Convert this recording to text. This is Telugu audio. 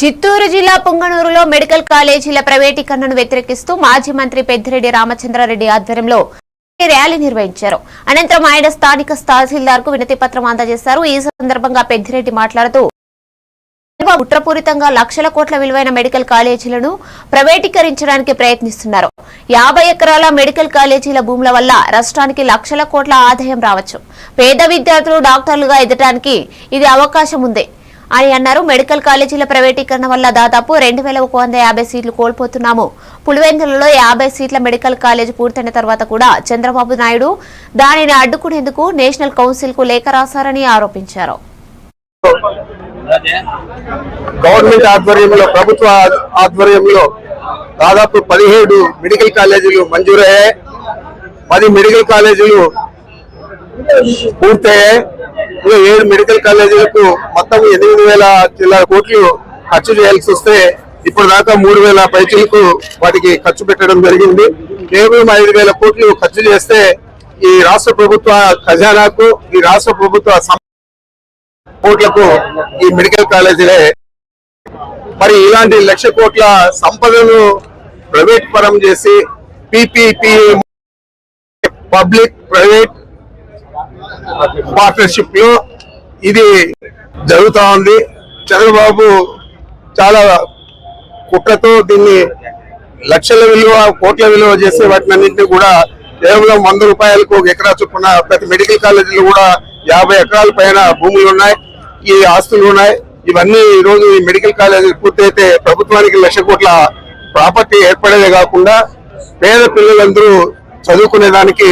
చిత్తూరు జిల్లా పుంగనూరులో మెడికల్ కాలేజీల ప్రైవేటీకరణను వ్యతిరేకిస్తూ మాజీ మంత్రి పెద్దిరెడ్డి రామచంద్రారెడ్డి ఆధ్వర్యంలో ర్యాలీ నిర్వహించారు. అనంతరం ఆయన స్థానిక తహసీల్దార్కు వినతి పత్రం అందజేశారు. ఈ సందర్భంగా పెద్దిరెడ్డి మాట్లాడుతూ కుట్రపూరితంగా లక్షల కోట్ల విలువైన మెడికల్ కాలేజీలను ప్రైవేటీకరించడానికి ప్రయత్నిస్తున్నారు. యాభై ఎకరాల మెడికల్ కాలేజీల భూముల వల్ల రాష్ట్రానికి లక్షల కోట్ల ఆదాయం రావచ్చు. పేద విద్యార్థులు డాక్టర్లుగా ఎదటానికి ఇది అవకాశం ఉంది. అని అన్నారు. మెడికల్ కాలేజీల ప్రైవేటీకరణ వల్ల దాదాపు రెండు వేల ఒక వంద యాభై సీట్లు కోల్పోతున్నాము. పులివెందులలో యాభై సీట్ల మెడికల్ కాలేజ్ పూర్తయిన తర్వాత కూడా చంద్రబాబు నాయుడు దానిని అడ్డుకునేందుకు నేషనల్ కౌన్సిల్కు లేఖ రాశారని ఆరోపించారు. గవర్నమెంట్ ఆధ్వర్యంలో ప్రభుత్వ ఆధ్వర్యంలో దాదాపు పదిహేడు మెడికల్ కాలేజీలు మంజూరయ్యాయి. పది మెడికల్ కాలేజీలు పూర్తయ్యాయి. ఏడు మెడికల్ కాలేజీలకు మొత్తం ఎనిమిది వేల చిల్లర కోట్లు ఖర్చు చేయాల్సి వస్తే ఇప్పుడు దాకా మూడు వేల పైచీలకు వాటికి ఖర్చు పెట్టడం జరిగింది. కేవలం ఐదు వేల కోట్లు ఖర్చు చేస్తే ఈ రాష్ట్ర ప్రభుత్వ ఖజానాకు ఈ రాష్ట్ర ప్రభుత్వ సం- కోట్లకు ఈ మెడికల్ కాలేజీలే. మరి ఇలాంటి లక్ష కోట్ల సంపదను ప్రైవేట్ పరం చేసి పిపిపి పబ్లిక్ ప్రైవేట్ పార్ట్నర్షిప్లో ఇది జరుగుతా ఉంది. చంద్రబాబు చాలా కుట్రతో దీన్ని లక్షల విలువ కోట్ల విలువ చేసే వాటినన్నింటినీ కూడా కేవలం వంద రూపాయలకు ఒక ఎకరా చొప్పున ప్రతి మెడికల్ కాలేజీలో కూడా యాభై ఎకరాల పైన భూములు ఉన్నాయి. ఈ ఆస్తులు ఉన్నాయి. ఇవన్నీ ఈ రోజు ఈ మెడికల్ కాలేజీ పూర్తయితే ప్రభుత్వానికి లక్ష కోట్ల ప్రాపర్టీ ఏర్పడేదే కాకుండా పేద పిల్లలందరూ చదువుకునే దానికి